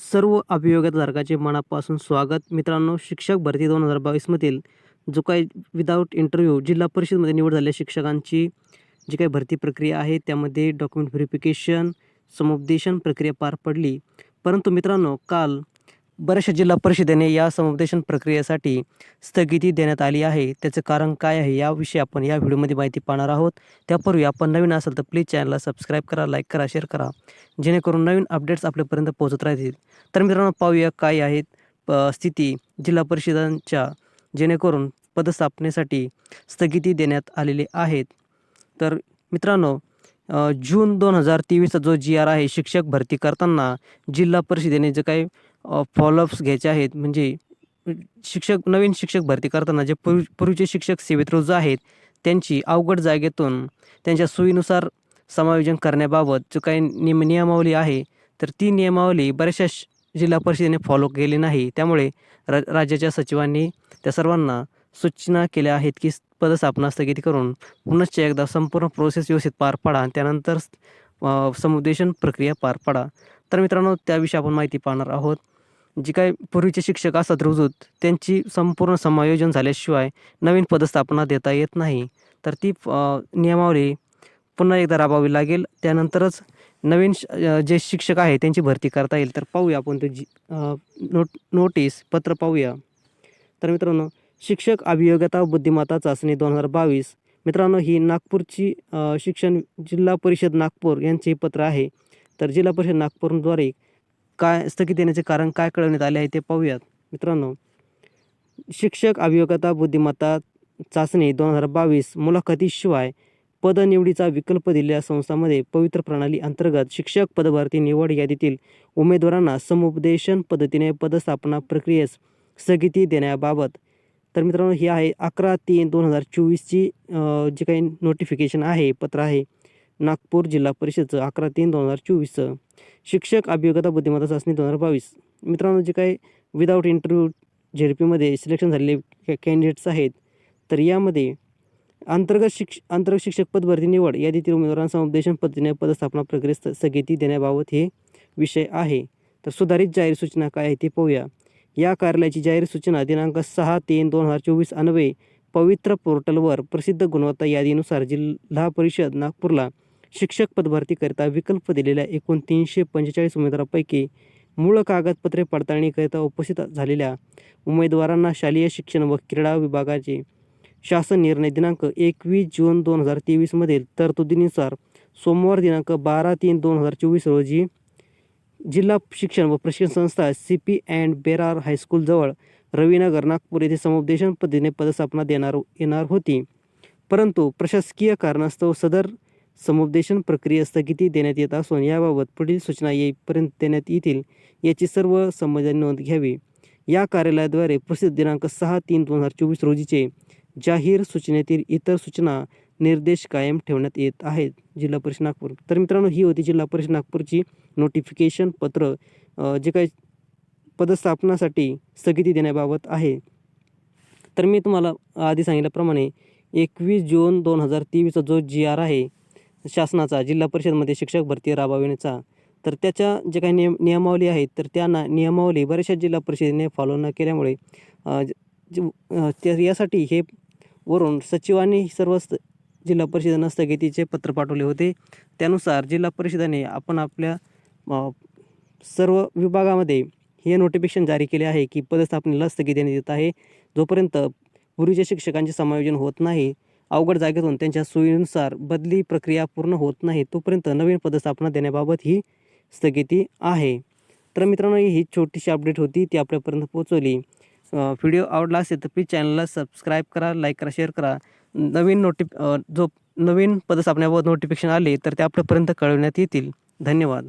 सर्व अभियोगाधारकाचे मनापासून स्वागत. मित्रांनो शिक्षक भरती दोन हजार बावीसमधील जो काही विदाऊट इंटरव्ह्यू जिल्हा परिषदमध्ये निवड झालेल्या शिक्षकांची जी काही भरती प्रक्रिया आहे त्यामध्ये डॉक्युमेंट व्हेरिफिकेशन समुपदेशन प्रक्रिया पार पडली. परंतु मित्रांनो काल बऱ्याचशा जिल्हा परिषदेने या समुपदेशन प्रक्रियेसाठी स्थगिती देण्यात आली आहे. त्याचं कारण काय आहे याविषयी आपण या व्हिडिओमध्ये माहिती पाहणार आहोत. त्यापूर्वी आपण नवीन असेल तर प्लीज चॅनलला सबस्क्राईब करा लाईक करा शेअर करा. जेणेकरून नवीन अपडेट्स आपल्यापर्यंत पोहोचत राहतील. तर मित्रांनो पाहूया काय आहेत प- स्थिती जिल्हा परिषदांच्या. जेणेकरून पदस्थापनेसाठी स्थगिती देण्यात आलेली आहेत तर मित्रांनो जून दोन हजार तेवीसचा जो जी आर आहे शिक्षक भरती करताना जिल्हा परिषदेने जे काही फॉलोअप्स घ्यायचे आहेत म्हणजे शिक्षक नवीन शिक्षक भरती करताना जे पूर्वी पूर्वीचे शिक्षक सेवेत रोज आहेत त्यांची अवघड जागेतून त्यांच्या सोयीनुसार समायोजन करण्याबाबत जो काही नियम नियमावली आहे तर ती नियमावली बऱ्याचशा श- जिल्हा परिषदेने फॉलो केली नाही. त्यामुळे र राज्याच्या सचिवांनी त्या सर्वांना सूचना केल्या आहेत की पदस्थापना स्थगित करून पुनश्च एकदा संपूर्ण प्रोसेस व्यवस्थित पार पाडा त्यानंतर समुपदेशन प्रक्रिया पार पाडा. तर मित्रांनो त्याविषयी आपण माहिती पाहणार आहोत. जी काही पूर्वीचे शिक्षक असतात रुजूत त्यांची संपूर्ण समायोजन झाल्याशिवाय नवीन पदस्थापना देता येत नाही. तर ती नियमावली पुन्हा एकदा राबवावी लागेल. त्यानंतरच नवीन श- जे शिक्षक आहे त्यांची भरती करता येईल. तर पाहूया आपण ते जी नोट नोटीस पत्र पाहूया. तर मित्रांनो शिक्षक अभियोग्यता बुद्धिमत्ता चाचणी दोन हजार बावीस. मित्रांनो ही नागपूरची शिक्षण जिल्हा परिषद नागपूर यांचे हे पत्र आहे. तर जिल्हा परिषद नागपूरद्वारे काय स्थगित देण्याचे कारण काय कळवण्यात आले आहे ते पाहूयात. मित्रांनो शिक्षक अभियोग्यता बुद्धिमत्ता चाचणी दोन हजार बावीस मुलाखतीशिवाय पदनिवडीचा विकल्प दिलेल्या संस्थांमध्ये पवित्र प्रणाली अंतर्गत शिक्षक पदभरती निवड यादीतील उमेदवारांना समुपदेशन पद्धतीने पदस्थापना प्रक्रियेस स्थगिती देण्याबाबत तर मित्रांनो ही आहे अकरा तीन दोन हजार चोवीसची जी काही नोटिफिकेशन आहे पत्र आहे नागपूर जिल्हा परिषदचं अकरा तीन दोन हजार चोवीसचं. शिक्षक अभियोगता बुद्धिमत्ता चाचणी दोन हजार बावीस. मित्रांनो जे काही विदाऊट इंटरव्ह्यू झेडपीमध्ये सिलेक्शन झालेले कॅन्डिडेट्स आहेत तर यामध्ये अंतर्गत शिक्ष अंतर्गत शिक्षक पदभरती निवड यादीतील उमेदवारांना समुपदेशन पद्धतीने पदस्थापना प्रक्रियेस स्थगिती देण्याबाबत हे विषय आहे. तर सुधारित जाहीर सूचना काय आहे ते पाहूया. या कार्यालयाची जाहीर सूचना दिनांक सहा तीन दोन हजार चोवीस अन्वये पवित्र पोर्टलवर प्रसिद्ध गुणवत्ता यादीनुसार जिल्हा परिषद नागपूरला शिक्षक पदभरतीकरिता विकल्प दिलेल्या एकूण तीनशे पंचेचाळीस उमेदवारांपैकी मूळ कागदपत्रे पडताळणीकरिता उपस्थित झालेल्या उमेदवारांना शालेय शिक्षण व क्रीडा विभागाचे शासन निर्णय दिनांक एकवीस जून दोन हजार तेवीसमधील तरतुदीनुसार सोमवार दिनांक बारा तीन दोन हजार चोवीस रोजी जिल्हा शिक्षण व प्रशिक्षण संस्था सी पी अँड बेरार हायस्कूलजवळ रवीनगर नागपूर येथे समुपदेशन पद्धतीने पदस्थापना देणार येणार होती. परंतु प्रशासकीय कारणास्तव सदर समुपदेशन प्रक्रिया स्थगिती देण्यात येत असून याबाबत पुढील सूचना येईपर्यंत देण्यात येतील याची सर्व संबंधांनी नोंद घ्यावी. या कार्यालयाद्वारे प्रसिद्ध दिनांक सहा तीन दोन हजार चोवीस रोजीचे जाहीर सूचनेतील इतर सूचना निर्देश कायम ठेवण्यात येत आहेत. जिल्हा परिषद नागपूर. तर मित्रांनो ही होती जिल्हा परिषद नागपूरची नोटिफिकेशन पत्र. जे काही पदस्थापनासाठी स्थगिती देण्याबाबत आहे. तर मी तुम्हाला आधी सांगितल्याप्रमाणे एकवीस जून दोन हजार तेवीसचा जो जी आर आहे शासनाचा जिल्हा परिषदमध्ये शिक्षक भरती राबविण्याचा तर त्याच्या जे काही नियम नियमावली आहेत तर त्यांना नियमावली बऱ्याचशा जिल्हा परिषदेने फॉलो न केल्यामुळे यासाठी हे वरून सचिवांनी सर्व जिल्हा परिषदेनं स्थगितीचे पत्र पाठवले होते. त्यानुसार जिल्हा परिषदेने आपण आपल्या सर्व विभागामध्ये हे नोटिफिकेशन जारी केले आहे की पदस्थापनेला स्थगिती देण्यात येत आहे. जोपर्यंत पूर्वीच्या शिक्षकांचे समायोजन होत नाही अवघड जागेतून त्यांच्या सोयीनुसार बदली प्रक्रिया पूर्ण होत नाही तोपर्यंत नवीन पदस्थापना देण्याबाबत ही स्थगिती आहे. तर मित्रांनो ही छोटीशी अपडेट होती. ती आपल्यापर्यंत पोहोचवली. व्हिडिओ आवडला असेल तर प्लीज चॅनलला सबस्क्राईब करा लाईक करा शेअर करा. नवीन नोटि जो नवीन पदस्थापनेबाबत नोटिफिकेशन आले तर ते आपल्यापर्यंत कळवण्यात येतील. धन्यवाद.